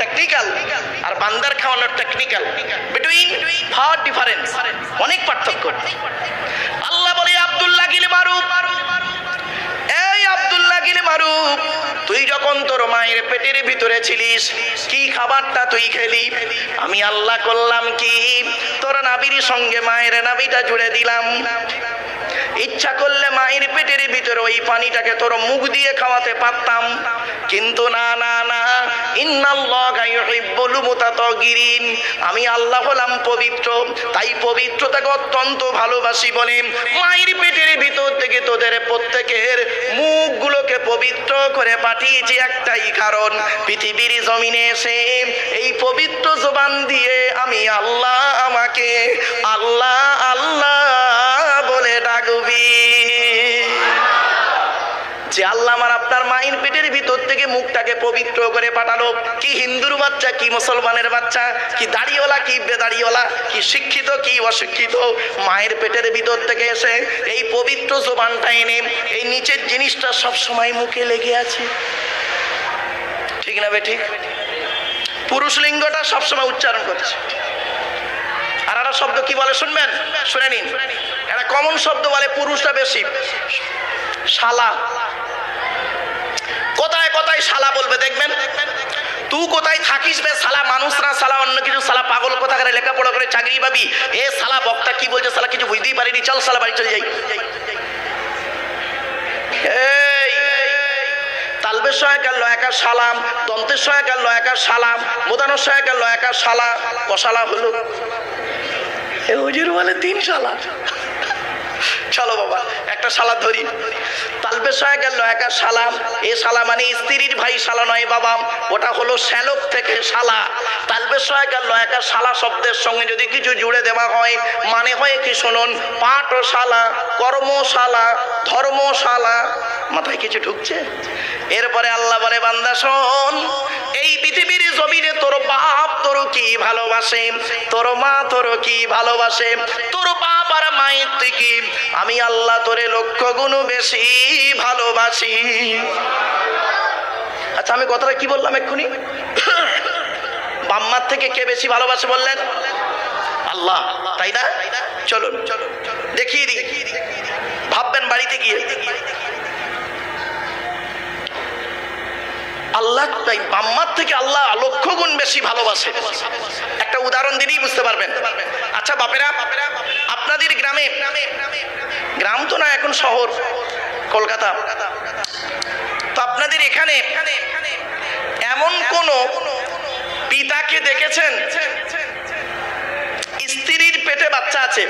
Technical আর বান্দার খাওয়ানো technical between fur difference অনেক পার্থক্য। আল্লাহ বলে, আব্দুল্লাহ গিল মারুফ। এই আব্দুল্লাহ গিল মারুফ, তুই যখন তোর মায়ের পেটের ভিতরে ছিলিস, কি খাবারটা তুই খেলি? আমি আল্লাহ করলাম কি? তোর নাবির সঙ্গে মায়ের নাবিটা জুড়ে দিলাম। ইচ্ছা করলে মায়ের পেটের ভিতরে ওই পানিটাকে তোর মুখ দিয়ে খাওয়াতে পারতাম। কিন্তু না না না। আমি আল্লাহ হলাম পবিত্র। তাই পবিত্রতাকে অত্যন্ত ভালোবাসি বলে মায়ের পেটের ভিতর থেকে তোদের প্রত্যেকের মুখগুলোকে পবিত্র করে পাঠিয়েছি একটাই কারণ। পৃথিবীর জমিনে এসে এই পবিত্র জবান দিয়ে আমি আল্লাহ আমাকে আল্লাহ আল্লাহ যে আল্লাহ আমার আপনার মায়ের পেটের ভিতর থেকে মুখটাকে পবিত্র করে পাঠালো। কি হিন্দুর বাচ্চা, কি মুসলমানের বাচ্চা, কি দাড়িওয়ালা, কি বেদাড়িওয়ালা, কি শিক্ষিত, কি অশিক্ষিত। মায়ের পেটের ভিতর থেকে এসে এই পবিত্র জোবানটা এনে, এই নিচের জিনিসটা সব সময় মুখে লেগে আছে। ঠিক না বে ঠিক পুরুষ লিঙ্গটা সবসময় উচ্চারণ করছে। আর একটা শব্দ কি বলে? শুনবেন? শুনে নিন। কমন শব্দ বলে পুরুষটা বেশি। শালা। কোথায় কোথায় শালা বলবে দেখবেন? তুই কোথায় থাকিস বে শালা? মানুষরা শালা, অন্য কিছু শালা, পাগল কথা করে লেখাপড়া করে চাকরি পাবি? এ শালা, বক্তা কি বলছে? শালা, কিছু বুঝতেই পারিনি। চল শালা, বাড়ি চলে যাই। এই, তালবের সহায়কার লয়াকার সালাম, দন্তের সহায়কার লয়াকার সালাম, মোদানোর সহায়কার লয়াকার সালা কসালা হলো হুজুর বলে তিন শালা চলো বাবা, একটা শালা ধরি। তালবে সহায় গেল, একা সালাম এ শালা মানে স্ত্রীর ভাই, শালা নয় বাবা। ওটা হলো শ্যালক থেকে শালা। তালবে সহায় গেল, একা শালা শব্দের সঙ্গে যদি কিছু জুড়ে দেওয়া হয় মানে হয় কি শুনুন? পাঠশালা কর্মশালা ধর্মশালা মাথায় কিছু ঢুকছে? এরপরে আল্লাহ বলে, বান্দা শোন, এই পৃথিবীর জমিনে তোর বাপ তোর কি ভালোবাসে? তোর মা তোর কি ভালোবাসে? তোর বাপ আর মায়ের থেকে আমি আল্লাহ তোরে লক্ষ গুণ বেশি ভালোবাসি। আচ্ছা আমি কথাটা কি বললাম এক্ষুনি? বাম্মার থেকে কে বেশি ভালোবাসে বললেন? আল্লাহ, তাই না? চলুন চলুন। দেখিয়ে দিই। ভাববেন বাড়িতে গিয়ে। আল্লাহ তাই বাম্মার থেকে আল্লাহ লক্ষ গুণ বেশি ভালোবাসে। একটা উদাহরণ দিলেই বুঝতে পারবেন। আচ্ছা বাপেরা, আপনাদের গ্রামে, গ্রাম তো না, এখন শহর, কলকাতা। তো আপনাদের এখানে এমন কোন পিতাকে দেখেছেন? স্ত্রীর পেটে বাচ্চা আছে।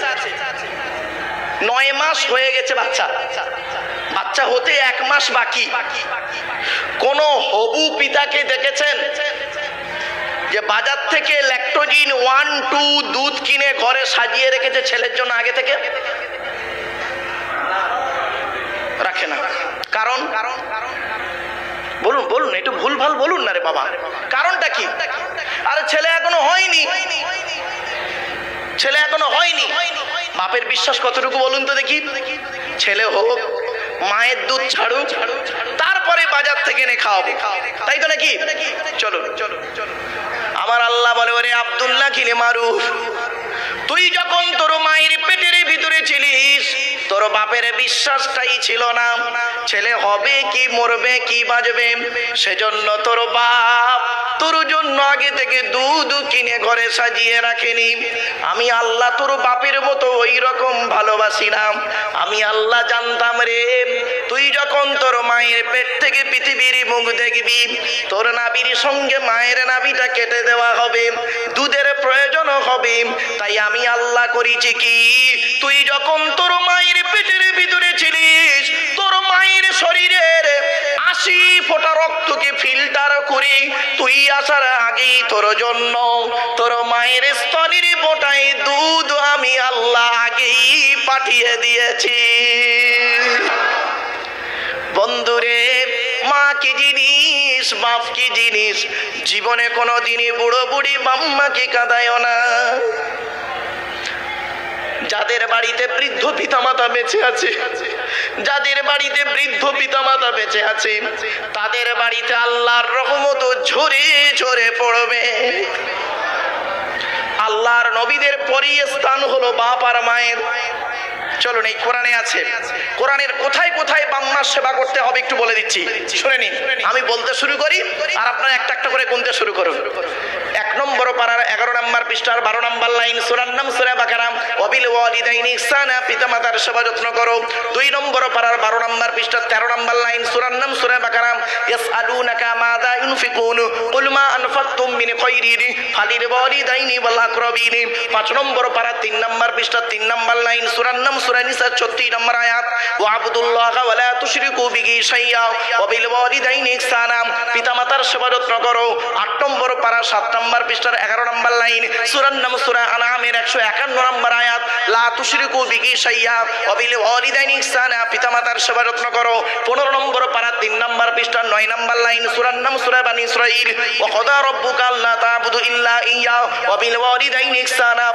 নয় মাস হয়ে গেছে বাচ্চা। বাচ্চা হতে এক মাস বাকি। পিতাকে দেখেছেন? যে বাজার থেকে ল্যাক্টোজিন ওয়ান, টু, দুধ কিনে ঘরে সাজিয়ে রেখেছে ছেলের জন্য আগে থেকে? রাখে না। কারণ? কারণ বলুন বলুন, একটু ভুল ভালো বলুন না রে বাবা। কারণটা কি? আরে ছেলে এখনও হয়নি। ছেলে এখনও হয়নি। বাপের বিশ্বাস কতটুকু বলুন তো দেখি। ছেলে হোক, মায়ের দুধ ছাড়ুক তারপরে বাজার থেকে এনে খাওয়াবো। তাই তো নাকি? চলো চলো চলো আমার আল্লাহ বলে, ওরে আব্দুল্লাহ, কিনে মারুফ। তুই যখন তোর মায়ের পেটের ভিতরে ছিলিস, তোর বাপের বিশ্বাসটাই ছিল না। ছেলে হবে কি, মরবে কি বাজবে সেজন্য তোর বাপ তোর জন্য আগে থেকে দুধ কিনে ঘরে সাজিয়ে রাখেনি। আমি আল্লাহ তোর বাপের মতো ওই রকম ভালোবাসি না। আমি আল্লাহ জানতাম রে, তুই যখন তোর মায়ের পেট থেকে পৃথিবীর মুখ দেখবি। তোর নাবির সঙ্গে মায়ের নাবিটা কেটে দেওয়া হবে। দুধের প্রয়োজন হবে। তাই আমি আল্লাহ করেছি কি? তুই যখন তোর মায়ের পেটের ভিতরে ছিলিস, তোর মায়ের শরীরের আশি ফোঁটা রক্তকে ফিল্টার করি। তুই আসার আগেই তোর জন্য তোর মায়ের স্তনের বোটায় দুধ আমি আল্লাহ আগেই পাঠিয়ে দিয়েছি। বন্ধুরে, মা কি জিনিস, বাপ কি জিনিস? জীবনে কোনো দিনই বুড়ো বুড়ি বাম্মাকে কাঁদায় না। যাদের বাড়িতে বৃদ্ধ পিতামাতা বেঁচে আছে, যাদের বাড়িতে বৃদ্ধ পিতামাতা বেঁচে আছে, তাদের বাড়িতে আল্লাহর রহমত ঝরে ঝরে পড়বে। আল্লাহর নবীদের পরই স্থান হলো বাপ আর মায়ের। চলুন, এই কোরআনে আছে। কোরআনের কোথায় কোথায় বাম্মার সেবা করতে হবে একটু বলে দিচ্ছি। শুনে নিন। আমি বলতে শুরু করি আর আপনারা একটা একটা করে গুনতে শুরু করুন। এক নম্বর পাড়ার এগারো নম্বর পৃষ্ঠার বারো নম্বর লাইন সুরার নাম, সুরা বাকারাম। অবিল ওয়ালিদাইনি ইহসানা পিতামাতার সেবা যত্ন করো। দুই নম্বর পাড়ার বারো নম্বর পৃষ্ঠার তেরো নম্বর লাইন সুরার নাম, সুরা বাকারাম। ইয়াসআলুনাকা মাযা ইউনফিকুন, কুল মা আনফাকতুম মিন খায়রিন ফালিল ওয়ালিদাইনি ওয়াল আকরাবিন। পাঁচ নম্বর পাড়ার তিন নম্বর পৃষ্ঠার তিন নম্বর লাইন সুরার নাম সুরা নিসা 36 নম্বর আয়াত ওয়া আবুদুল্লাহ ওয়া লা তুশরিকু বিহি শাইয়্যা ওয়া বিল পিতামাতার সেবা যত্ন করো। আট নম্বর পাড়া সাত নম্বর পৃষ্ঠার এগারো নম্বর লাইন সুরার নাম সুরা আনামের একশো একান্ন নম্বর আয়াত, লা তুশরিকু বিহি শাইয়্যা ওয়া বিল ওয়ালিদাইনি ইহসানা। পিতামাতার সেবা করো। পনেরো নম্বর পাড়া তিন নম্বর পৃষ্ঠার নয় নম্বর লাইন সুরার নাম বানি ইসরাইল ওয়া কদা রব্বুকা আল্লা তা'বুদু ইল্লা ইয়্যা ওয়া বিল ওয়ালিদাইনি ইহসানা।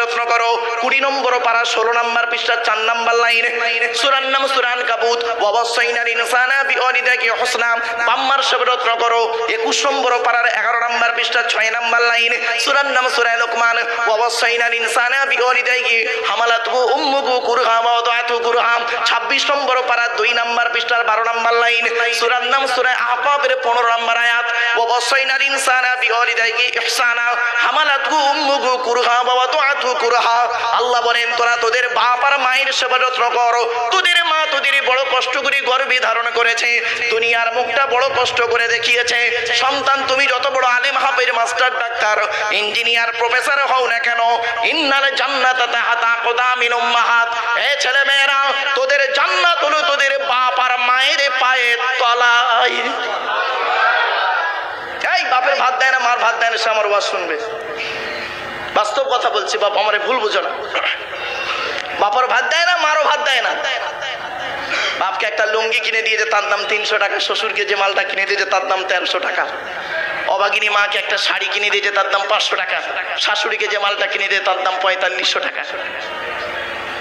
যত্ন করো। কুড়ি নম্বর পাড়া ষোলো নম্বর পৃষ্ঠার চার নম্বর লাইন। সুরার নাম সুরান কাবুত। ওয়াবাসাইনার ইনসানা বিওয়ালিদাইহি হুসনা বাম্মার সেবা যত্ন করো একুশ নম্বর পাড়ার এগারো নম্বর পৃষ্ঠার ছয় নম্বর লাইন। সুরার নাম সুরা লোকমান। ওয়াবাসাইনার ইনসানা বিওয়ালিদাইহি হামালাতহু উম্মুহু কুরহা ওয়া ওয়াদাতহু কুরহা ছাব্বিশ নম্বর পাড়ার দুই নম্বর পৃষ্ঠার বারো নম্বর লাইন। সুরার নাম সুরা আহকাবের পনেরো নম্বর আয়াত। ওয়াবাসাইনার ইনসানা বিওয়ালিদাইহি ইহসানা। হামালাতহু উম্মুহু কুরহা ওয়া ওয়াদাতহু কুরহা আল্লাহ বলেন, তোরা তোদের বাপ আর মায়ের সেবা যত্ন করো। তোদের মা, তোদের বড় কষ্ট করে গর্ভে ধারণ করেছে। দুনিয়ার মুখটা বড় কষ্ট করে দেখিয়েছে। সন্তান, তুমি যত বড় আলেম হাফের মাস্টার, ডাক্তার, ইঞ্জিনিয়ার, প্রফেসর হও না কেন, ইন্নাল জান্নাত তাহাতা কদামিন উম্মাহাত। এ ছেলে মেয়েরা তোদের জান্নাত হলো তোদের বাপ আর মায়ের পায়ের তলায়। এই, বাপের ভাত দেয় না, মার ভাত দেয় না, সে আমার ওয়াজ শুনবে। বাস্তব কথা বলছি, বাপ, আমারে ভুল বুঝো না। বাপার ভাত দেয় না, মারও ভাত দেয় না। বাপকে একটা লুঙ্গি কিনে দিয়েছে তার দাম তিনশো টাকা, শ্বশুরকে যে মালটা কিনে দিয়েছে তার দাম তেরোশো টাকা। অবাগিনী মাকে একটা শাড়ি কিনে দিয়েছে তার দাম পাঁচশো টাকা। শাশুড়িকে যে মালটা কিনে দিয়ে তার দাম পঁয়তাল্লিশশো টাকা।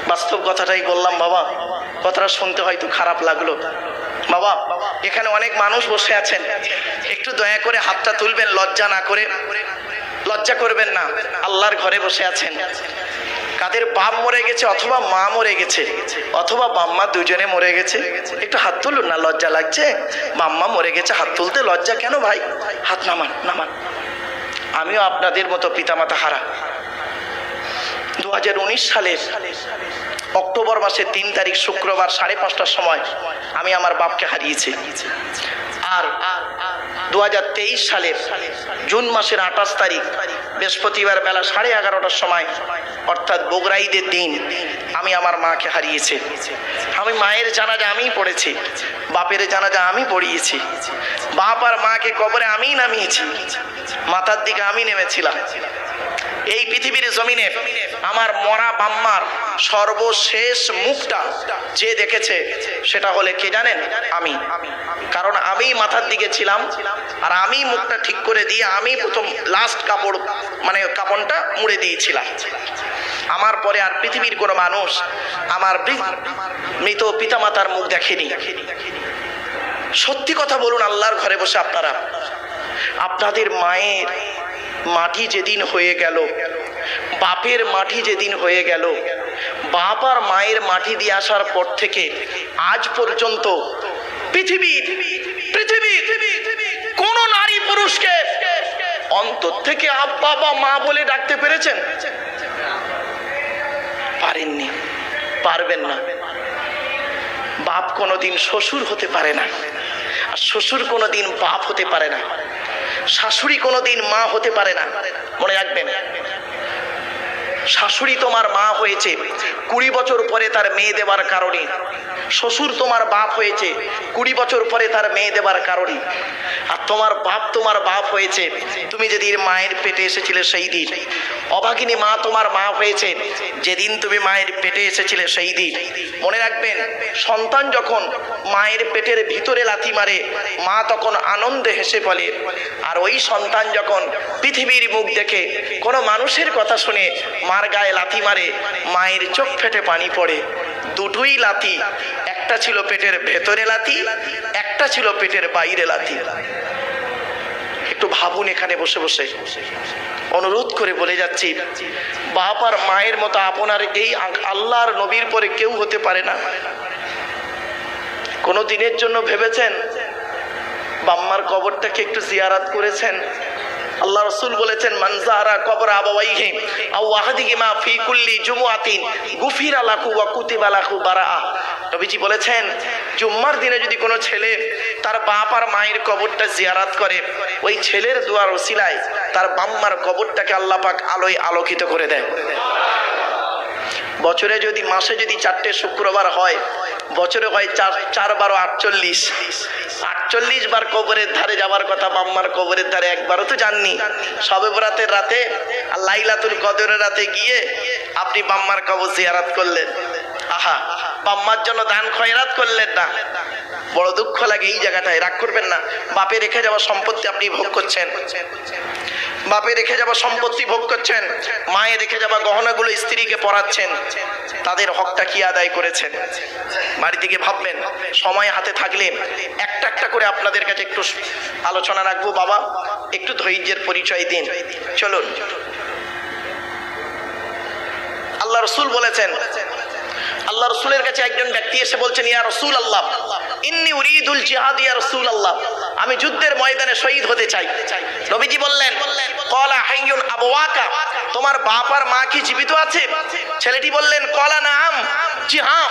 বাস্তব কথাটাই বললাম, বাবা। কথাটা শুনতে হয়তো খারাপ লাগল। বাবা, এখানে অনেক মানুষ বসে আছেন। একটু দয়া করে হাতটা তুলবেন, লজ্জা না করে। লজ্জা করবেন না। আল্লাহর ঘরে বসে আছেন। কাদের বাপ মরে গেছে অথবা মা মরে গেছে? অথবা বাম্মা দুজনে মরে গেছে? একটু হাত তুলুন না, লজ্জা লাগছে? বাম্মা মরে গেছে, হাত তুলতে লজ্জা কেন ভাই? হাত নামান নামান। আমিও আপনাদের মতো পিতামাতা হারা। দু হাজার উনিশ সালের অক্টোবর মাসের তিন তারিখ শুক্রবার সাড়ে পাঁচটার সময় আমি আমার বাপকে হারিয়েছি। আর দু হাজার তেইশ সালের জুন মাসের আঠাশ তারিখ বৃহস্পতিবার বেলা সাড়ে এগারোটার সময়, অর্থাৎ বগরাইদের দিন আমি আমার মাকে হারিয়েছি। আমি মায়ের জানাজা আমি পড়েছি, বাপের জানাজা আমি পড়িয়েছি। বাপ আর মাকে কবরে আমি নামিয়েছি, মাথার দিকে আমি নেমেছিলাম। এই পৃথিবীর জমিনে আমার মরা বাম্মার সর্বশেষ মুখটা যে দেখেছে, সেটা হলে কে জানেন? আমি। কারণ আমি মাথার দিকে ছিলাম আর আমি মুখটা ঠিক করে দিয়ে আমি প্রথম লাস্ট কাপড় মানে কাপড়টা মুড়ে দিয়েছিলাম। আমার পরে আর পৃথিবীর কোনো মানুষ আমার মৃত পিতামাতার মুখ দেখেনি। সত্যি কথা বলুন, আল্লাহর ঘরে বসে আপনারা, আপনাদের মায়ের মাটি যেদিন হয়ে গেল, বাপের মাটি যেদিন হয়ে গেল, বাপ আর মায়ের মাটি দিয়ে আসার পর থেকে আজ পর্যন্ত পৃথিবীর পৃথিবীর কোন নারী পুরুষকে অন্তর থেকে আব্বা বা মা বলে ডাকতে পেরেছেন? পারেননি, পারবেন না। বাপ কোনোদিন শ্বশুর হতে পারে না, আর শ্বশুর কোনোদিন বাপ হতে পারে না। শাশুড়ি কোনোদিন মা হতে পারে না। মনে রাখবেন, শাশুড়ি তোমার মা হয়েছে, কুড়ি বছর পরে তার মেয়ে দেবার কারণে। শ্বশুর তোমার বাপ হয়েছে, কুড়ি বছর পরে তার মেয়ে দেবার কারণে। আর তোমার বাপ তোমার বাপ হয়েছে। তুমি যেদিন মায়ের পেটে এসেছিলে সেই দিন। অভাগিনী মা তোমার মা হয়েছে। যেদিন তুমি মায়ের পেটে এসেছিলে, সেই দিন। মনে রাখবেন, সন্তান যখন মায়ের পেটের ভিতরে লাথি মারে, মা তখন আনন্দে হেসে বলে, আর ওই সন্তান যখন পৃথিবীর মুখ দেখে কোনো মানুষের কথা শুনে মার গায়ে লাথি মারে, মায়ের চোখ ফেটে পানি পড়ে। দুটোই লাথি, একটা ছিল পেটের ভেতরে লাথি, একটা ছিল পেটের বাইরে লাথি। একটু ভাবুন এখানে বসে বসে। অনুরোধ করে বলে যাচ্ছি বাপ আর মায়ের মতো আপনার এই আল্লাহর নবীর পরে কেউ হতে পারে না। কোনো দিনের জন্য ভেবেছেন? বাম্মার কবরটাকে একটু জিয়ারাত করেছেন? আল্লাহ রসুল বলেছেন মানজাহারা কবর আবাওয়াইহি আও ওয়াহাদিহিমা ফি কুল্লি জুমুআতিন, গুফিরা লাহু ওয়া কুতিবা লাহু বারাআ নবীজি বলেছেন, জুম্মার দিনে যদি কোনো ছেলে তার বাপ আর মায়ের কবরটা জিয়ারাত করে, ওই ছেলের দুয়ার ওসিলায় তার বাম্মার কবরটাকে আল্লাহ পাক আলোয় আলোকিত করে দেয় বছরে যদি মাসে যদি চারটে শুক্রবার হয়, বছরে হয় চার চার বারো আটচল্লিশ। আটচল্লিশ বার কবরের ধারে যাওয়ার কথা মাম্মার কবরের ধারে একবারও তো যাননি। সবে বরাতের রাতে আর লাইলাতুল কদরের রাতে গিয়ে আপনি বাম্মার কবর জিয়ারাত করলেন। আহা, বাম্মার জন্য দান খয়রাত করলেন না। বড় দুঃখ লাগে এই জায়গাটায়, রাগ করবেন না। বাপে রেখে যাওয়া সম্পত্তি আপনি ভোগ করছেন। বাপে রেখে যাওয়া সম্পত্তি ভোগ করছেন। মায়ে রেখে যাওয়া গহনাগুলো স্ত্রীকে পরাচ্ছেন। তাদের হকটা কি আদায় করেছেন? বাড়ি থেকে ভাববেন সময় হাতে থাকলে একটা একটা করে আপনাদের কাছে একটু আলোচনা রাখব। বাবা, একটু ধৈর্যের পরিচয় দিন। চলুন। আল্লাহ রসুল বলেছেন আল্লাহ রসুলের কাছে একজন ব্যক্তি এসে বলছেন, ইয়া রসুল আল্লাহ ইন্নি উরিদুল জিহাদ, ইয়া রসুল আল্লাহ আমি যুদ্ধের ময়দানে শহীদ হতে চাই। নবীজি বললেন, কলা হাইয়ুন আবওয়াকা, তোমার বাপ আর মা কি জীবিত আছে? ছেলেটি বললেন, কলা নাম, জি হ্যাঁ।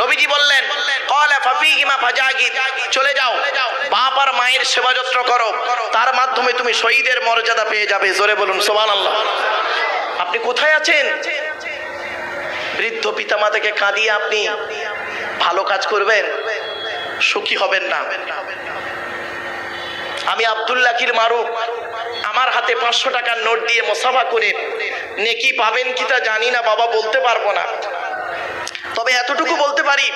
নবীজি বললেন, কলা ফাফিহিমা ফাজাগিদ, চলে যাও, বাপ আর মায়ের সেবা যত্ন করো। তার মাধ্যমে তুমি শহীদের মর্যাদা পেয়ে যাবে। জোরে বলুন, সুবহানাল্লাহ। আপনি কোথায় আছেন? পিতামাতাকে কাঁদিয়ে আপনি ভালো কাজ করবেন, সুখী হবেন না। আমি আবদুল্লাকির মারুফ, আমার হাতে পাঁচশো টাকার নোট দিয়ে মোসাফা করে নেকি পাবেন কি তা জানি না, বাবা বলতে পারব না। তবে এতটুকু বলতে পারি,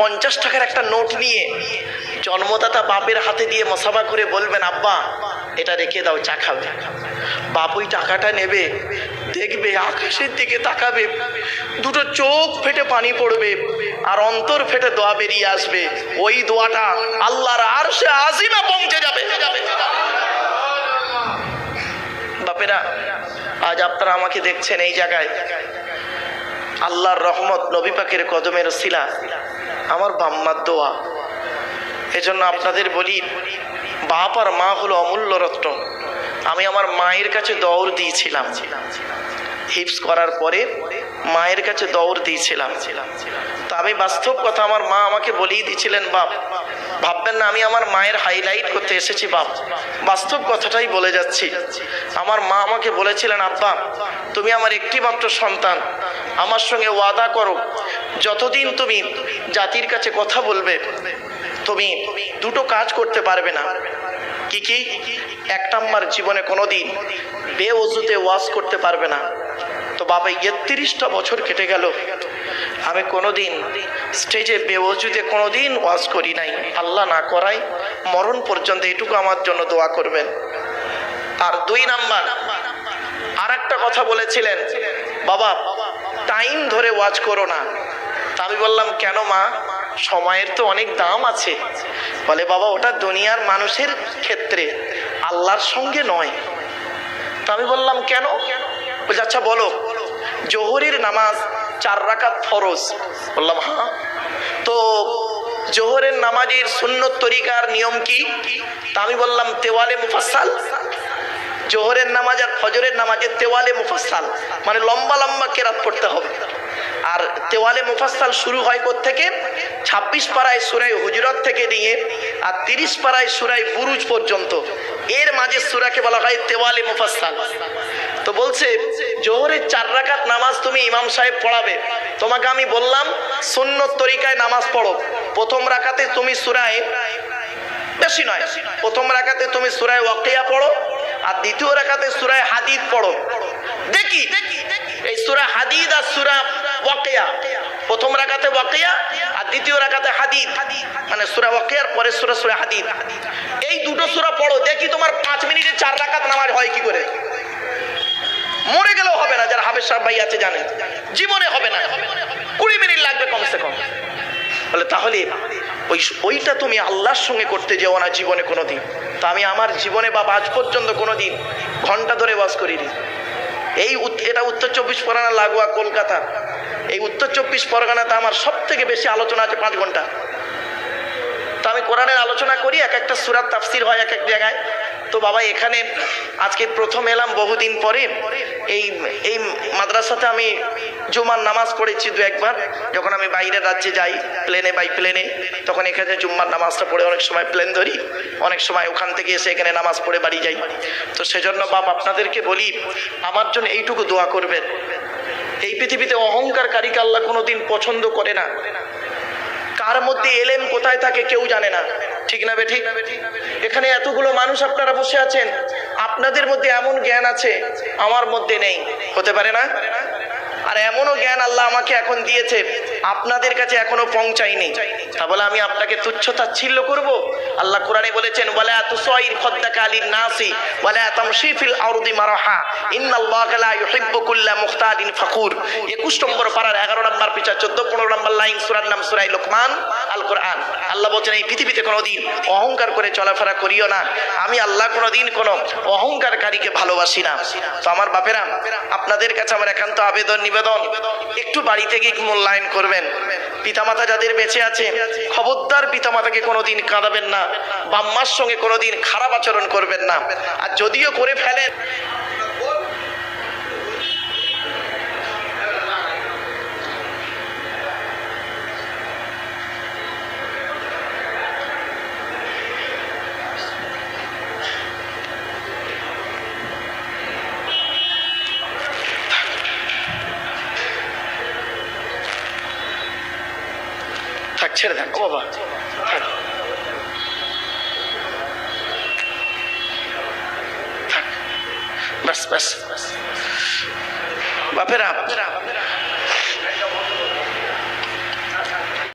পঞ্চাশ টাকার একটা নোট নিয়ে জন্মদাতা বাপের হাতে দিয়ে মশাবা করে বলবেন, আব্বা, এটা রেখে দাও, চা খাবে। বাপ ওই টাকাটা নেবে, দেখবে, আকাশের দিকে তাকাবে, দুটো চোখ ফেটে পানি পড়বে, আর অন্তর ফেটে দোয়া বেরিয়ে আসবে। ওই দোয়াটা আল্লাহর আর সে আজিমা পৌঁছে যাবে। বাপেরা, আজ আপনারা আমাকে দেখছেন এই জায়গায়। আল্লাহর রহমত নবী পাকের কদমের শিলা, আমার বাম্মার দোয়া। এজন্য আপনাদের বলি, বাপ আর মা হলো অমূল্য রত্ন। আমি আমার মায়ের কাছে দৌড় দিয়েছিলাম। হিপস করার পরে মায়ের কাছে দৌড় দিয়েছিলাম। তো আমি বাস্তব কথা আমার মা আমাকে বলেই দিয়েছিলেন, বাপ, ভাববেন না, আমি আমার মায়ের হাইলাইট করতে এসেছি, বাপ। বাস্তব কথাটাই বলে যাচ্ছি। আমার মা আমাকে বলেছিলেন, আব্বা, তুমি আমার একটি মাত্র সন্তান। আমার সঙ্গে ওয়াদা করো, যতদিন তুমি জাতির কাছে কথা বলবে, তুমি দুটো কাজ করতে পারবে না। কি কি? এক নাম্বার, জীবনে কোনোদিন বেওজুতে ওয়াজ করতে পারবে না। তো বাবা, একত্রিশটা বছর কেটে গেল। আমি কোনোদিন স্টেজে বেওজুতে কোনোদিন ওয়াজ করি নাই। আল্লাহ না করাই মরণ পর্যন্ত এটুকু আমার জন্য দোয়া করবেন। আর দুই নাম্বার আর একটা কথা বলেছিলেন, বাবা, টাইম ধরে ওয়াজ করো না। তা আমি বললাম, কেন মা? সময়ের তো অনেক দাম আছে। বলে বাবা, ওটা দুনিয়ার মানুষের ক্ষেত্রে, আল্লাহর সঙ্গে নয়। তা আমি বললাম, কেন? বলছে আচ্ছা বলো। জোহরের নামাজ চার রাকাত ফরজ। বললাম হ্যাঁ। তো জোহরের নামাজের সুন্নত তরিকার নিয়ম কি? তা আমি বললাম, তেওয়ালে মুফাসাল জোহরের নামাজ আর ফজরের নামাজের তেওয়ালে মুফাসাল মানে লম্বা লম্বা কেরাত পড়তে হবে। আর তেওয়ালে মুফাসাল শুরু হয় থেকে ছাব্বিশ পাড়ায় সুরাই হুজরত থেকে নিয়ে আর তিরিশ পাড়ায় সুরাই বুরুজ পর্যন্ত। এর মাঝে সুরাকে বলা হয় তেওয়ালে মুফাসাল তো বলছে, জোহরের চার রাকাত নামাজ তুমি ইমাম সাহেব পড়াবে। তোমাকে আমি বললাম শূন্য তরিকায় নামাজ পড়ো। প্রথম রাকাতে তুমি সুরায় বেশি নয়। প্রথম রাখাতে তুমি সুরায় ওয়াকিয়া পড়ো আর দ্বিতীয় রাখাতে সুরায় হাদিদ পড়ো। দেখি, এই সুরা হাদিদ আর সুরা ওয়াকিয়া। প্রথম রাখাতে ওয়াকিয়া আর দ্বিতীয় রাখাতে হাদিদ। মানে সুরা ওয়াকিয়ার পরে সুরা সুরা হাদিদ। এই দুটো সুরা পড়ো, দেখি তোমার পাঁচ মিনিটে চার রাকাত নামাজ হয় কি করে। মরে গেলেও হবে না, যারা হাবের সাহেব ভাই আছে জানেন জীবনে হবে না। কুড়ি মিনিট লাগবে কমসে কম। বলে, তাহলে ওই ওইটা তুমি আল্লাহর সঙ্গে করতে যেও না জীবনে কোনো দিন তা আমি আমার জীবনে বা আজ পর্যন্ত কোনো দিন ঘণ্টা ধরে বাস করিনি। এই এটা উত্তর চব্বিশ পরগনা লাগোয়া কলকাতা এই উত্তর চব্বিশ পরগনাতে আমার সব থেকে বেশি আলোচনা আছে পাঁচ ঘণ্টা। তো আমি কোরআনের আলোচনা করি, এক একটা সুরাত তাফসির হয় এক এক জায়গায়। তো বাবা, এখানে আজকে প্রথম এলাম বহুদিন পরে। এই এই মাদ্রাসাতে আমি জুমার নামাজ পড়েছি দু একবার। যখন আমি বাইরের রাজ্যে যাই প্লেনে বাই প্লেনে তখন এখানে জুম্মার নামাজটা পড়ে অনেক সময় প্লেন ধরি। অনেক সময় ওখান থেকে এসে এখানে নামাজ পড়ে বাড়ি যাই। তো সেজন্য বাপ, আপনাদেরকে বলি, আমার জন্য এইটুকু দোয়া করবেন। এই পৃথিবীতে অহংকারকারীকে আল্লাহ কোনোদিন পছন্দ করে না। কার মধ্যে এলেম কোথায় থাকে কেউ জানে না। ঠিক না বেঠিক এখানে এতগুলো মানুষ আপনারা বসে আছেন, আপনাদের মধ্যে এমন জ্ঞান আছে, আমার মধ্যে নেই। হতে পারে না? আর এমনও জ্ঞান আল্লাহ আমাকে এখন দিয়েছে আপনাদের কাছে এখনও পৌঁছায়নি তা বলে আমি আপনাকে তুচ্ছ তাচ্ছিল্য করব? আল্লাহ কোরআনে বলেছেন বলে এত সয়ির খদ্দাকা আলীর নাসি বলে তামশি ফিল আরদি মারাহা, ইন্নাল্লাহা লা ইউহিব্বু কুল্লা মুখতালিন ফাকুর। 21 নম্বর পারার 11 নম্বর পিছা 14 15 নম্বর লাইন সূরার নাম সূরা লোকমান আল কোরআন আল্লাহ বলেন এই পৃথিবীতে কোনোদিন অহংকার করে চলাফেরা করিও না। আমি আল্লাহ কোনোদিন কোনো অহংকারকারীকে ভালোবাসি না। তো আমার বাপেরা, আপনাদের কাছে আমার একান্ত আবেদন, নিবেদন। একটু বাড়িতে গিয়ে মূল্যায়ন করবেন। পিতামাতা যাদের বেঁচে আছে, খবরদার পিতামাতাকে কোনোদিন কাঁদাবেন না, বাম্মার সঙ্গে কোনোদিন খারাপ আচরণ করবেন না। আর যদিও করে ফেলেন ছেড়ে দেন ও বাবা। থাক। থাক। ব্যাস ব্যাস। বাপেরা